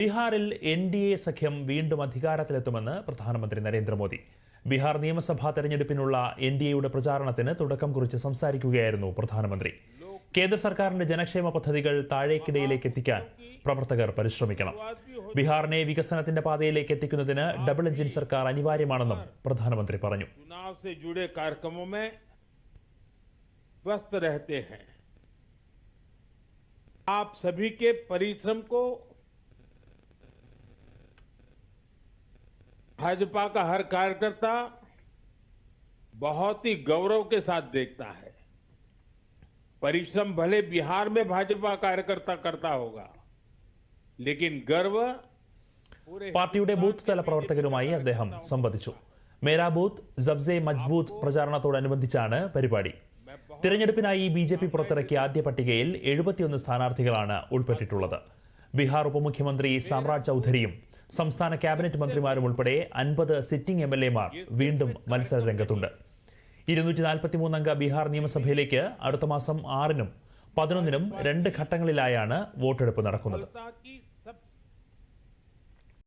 ബീഹാറിൽ N D A സഖ്യം വീണ്ടും അധികാരത്തിലെത്തുമെന്ന് പ്രധാനമന്ത്രി നരേന്ദ്രമോദി ബീഹാർ നിയമസഭാ തെരഞ്ഞെടുപ്പിനുള്ള എൻ ഡി എയുടെ പ്രചാരണത്തിന് തുടക്കം കുറിച്ച് സംസാരിക്കുകയായിരുന്നു പ്രധാനമന്ത്രി കേന്ദ്ര സർക്കാരിന്റെ ജനക്ഷേമ പദ്ധതികൾ താഴേക്കിടയിലേക്ക് എത്തിക്കാൻ പ്രവർത്തകർ പരിശ്രമിക്കണം ബീഹാറിനെ വികസനത്തിന്റെ പാതയിലേക്ക് എത്തിക്കുന്നതിന് ഡബിൾ എഞ്ചിൻ സർക്കാർ അനിവാര്യമാണെന്നും പ്രധാനമന്ത്രി പറഞ്ഞു चुनाव से जुड़े कार्यक्रमों में व्यस्त रहते हैं आप सभी के परिश्रम को भाजपा का हर कार्यकर्ता बहुत ही गौरव के साथ देखता है परिश्रम भले बिहार में भाजपा कार्यकर्ता करता होगा लेकिन गर्व पूरे പാർട്ടിയുടെ ബൂത്ത് തല പ്രവർത്തകരുമായി അദ്ദേഹം സംവദിച്ചു മേരാ ബൂത്ത് സബ്സെ മജ്ബൂത്ത് പ്രചാരണത്തോടനുബന്ധിച്ചാണ് പരിപാടി തിരഞ്ഞെടുപ്പിനായി ബി ജെ പി പുറത്തിറക്കിയ ആദ്യ പട്ടികയിൽ എഴുപത്തിയൊന്ന് സ്ഥാനാർത്ഥികളാണ് ഉൾപ്പെട്ടിട്ടുള്ളത് ബീഹാർ ഉപമുഖ്യമന്ത്രി സാമ്രാജ് ചൌധരിയും സംസ്ഥാന ക്യാബിനറ്റ് മന്ത്രിമാരും ഉൾപ്പെടെ അൻപത് സിറ്റിംഗ് എം എൽ എമാർ വീണ്ടും മത്സര രംഗത്തുണ്ട് ഇരുന്നൂറ്റി നാൽപ്പത്തിമൂന്നംഗ ബീഹാർ നിയമസഭയിലേക്ക് അടുത്ത മാസം ആറിനും പതിനൊന്നിനും രണ്ട് ഘട്ടങ്ങളിലായാണ് വോട്ടെടുപ്പ് നടക്കുന്നത്.